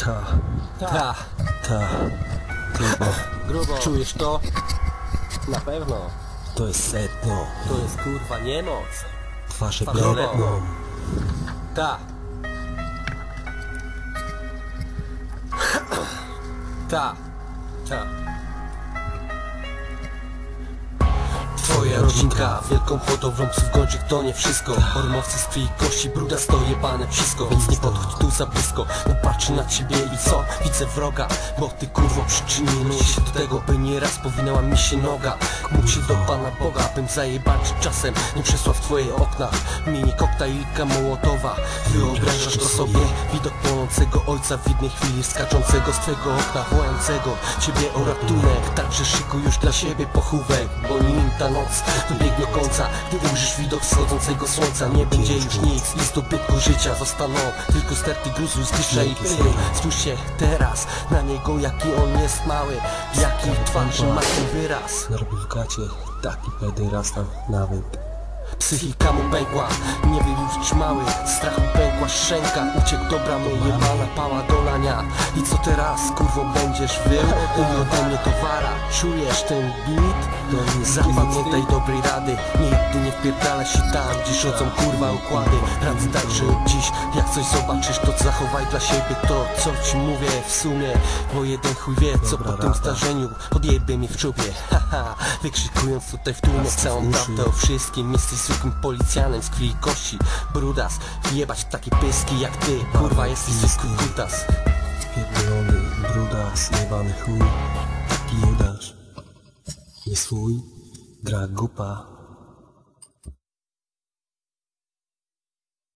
Ta, Ta, ta, grubo. grubo. Czujesz to? Na pewno. To jest sedno. To jest kurwa niemoc. Twarze godną. Ta. Ta. Ta. Twoja rodzinka, wielką hodowlą psów gończych to nie wszystko. Ormowcy z krwi kości, bruda stojebane wszystko. Więc nie podchodź tu za blisko, bo patrzy na ciebie i co? Widzę wroga, bo ty kurwo przyczyniłeś się do tego By nieraz powinęła mi się noga. Módl się do Pana Boga, bym zajebać czasem. Nie przesłał w twoje okna Mini koktajlika Mołotowa Wyobrażasz to sobie widok płonącego ojca W jednej chwili skaczącego z twego okna Wołającego ciebie o ratunek. Także szykuj już dla siebie pochówek Bo nim ta noc dobiegnie końca Gdy ujrzysz widok wschodzącego słońca. Nie będzie już nic i zdobytku życia Zostaną. Tylko sterty gruzu, zgliszcza i pyły Spójrzcie teraz na niego jaki on jest mały. Jaki twarzy ma ten wyraz. Gacie taki pederast tam nawet. Psychika mu pękła, nie był już trzymały Strachu pękła szczęka, uciekł do bramy Jebana pała do lania I co teraz, kurwo, będziesz wył? I ode mnie towara, czujesz ten beat? Zapamiętaj dobrej rady. Nigdy nie wpierdala się tam, gdzie szodzą kurwa układy. Radzę także od dziś, jak coś zobaczysz To zachowaj dla siebie to, co ci mówię w sumie. Bo jeden chuj wie, co Dobra po tym rada. zdarzeniu. Odjebie mnie w czubie, haha. Wykrzykując tutaj w tłumie całą prawdę o wszystkim. Jesteś zwykłym policjanem z krwi i kości. Brudas, jebać takie pyski jak ty. Kurwa, jesteś zwykły kutas. Pierdolony, brudas, jebany chuj. Taki judasz. Nie swój, gra gupa.